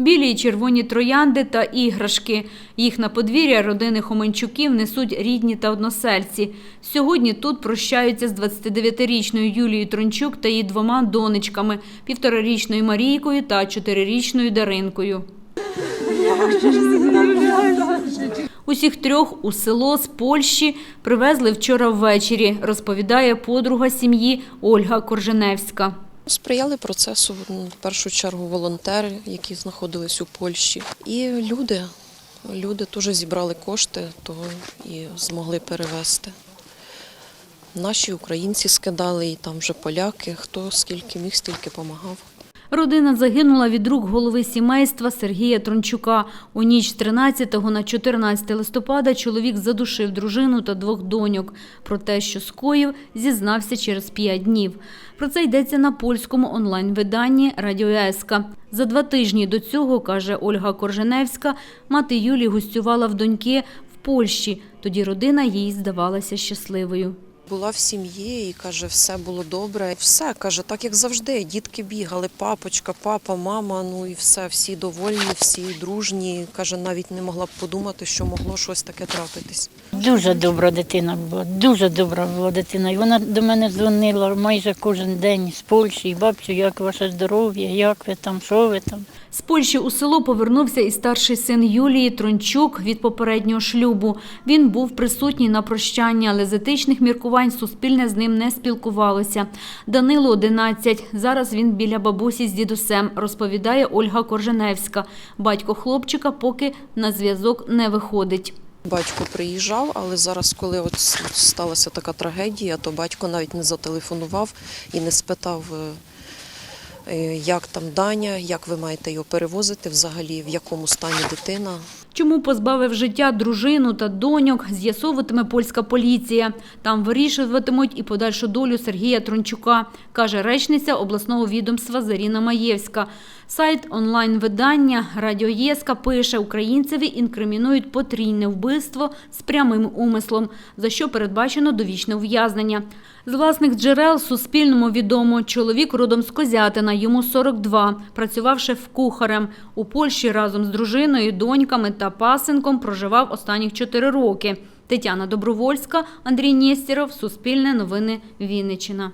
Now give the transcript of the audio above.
Білі і червоні троянди та іграшки. Їх на подвір'я родини Хоменчуків несуть рідні та односельці. Сьогодні тут прощаються з 29-річною Юлією Трончук та її двома донечками – півторарічною Марійкою та чотирирічною Даринкою. Усіх трьох у село з Польщі привезли вчора ввечері, розповідає подруга сім'ї Ольга Корженевська. Сприяли процесу ну, в першу чергу волонтери, які знаходились у Польщі, і люди. Люди теж зібрали кошти, то і змогли перевезти. Наші українці скидали, і там вже поляки. Хто скільки міг, стільки допомагав. Родина загинула від рук голови сімейства Сергія Трончука. У ніч з 13 на 14 листопада чоловік задушив дружину та двох доньок. Про те, що скоїв, зізнався через п'ять днів. Про це йдеться на польському онлайн-виданні «Радіо Еска». За два тижні до цього, каже Ольга Корженевська, мати Юлії гостювала в доньки в Польщі. Тоді родина їй здавалася щасливою. Була в сім'ї і каже, все було добре. Все каже, так як завжди. Дітки бігали, папочка, папа, мама. Ну і все, всі довольні, всі дружні. Каже, навіть не могла б подумати, що могло щось таке трапитись. Дуже добра дитина була, дуже добра була дитина. І вона до мене дзвонила майже кожен день з Польщі. І бабцю, як ваше здоров'я, як ви там, що ви там. З Польщі у село повернувся і старший син Юлії Трончук від попереднього шлюбу. Він був присутній на прощанні, але з етичних міркувань суспільне з ним не спілкувалося. Данилу 11. Зараз він біля бабусі з дідусем, розповідає Ольга Корженевська. Батько хлопчика поки на зв'язок не виходить. Батько приїжджав, але зараз, коли от сталася така трагедія, то батько навіть не зателефонував і не спитав, е, як там Даня, як ви маєте його перевозити взагалі, в якому стані дитина. Чому позбавив життя дружину та доньок, з'ясовуватиме польська поліція. Там вирішуватимуть і подальшу долю Сергія Трончука, каже речниця обласного відомства Заріна Маєвська. Сайт онлайн-видання Радіо Єска пише, українцеві інкримінують потрійне вбивство з прямим умислом, за що передбачено довічне ув'язнення. З власних джерел Суспільному відомо, чоловік родом з Козятина, йому 42, працював шеф-кухарем. У Польщі разом з дружиною, доньками та пасенком проживав останніх 4 роки. Тетяна Добровольська, Андрій Нєстєров, Суспільне новини, Вінниччина.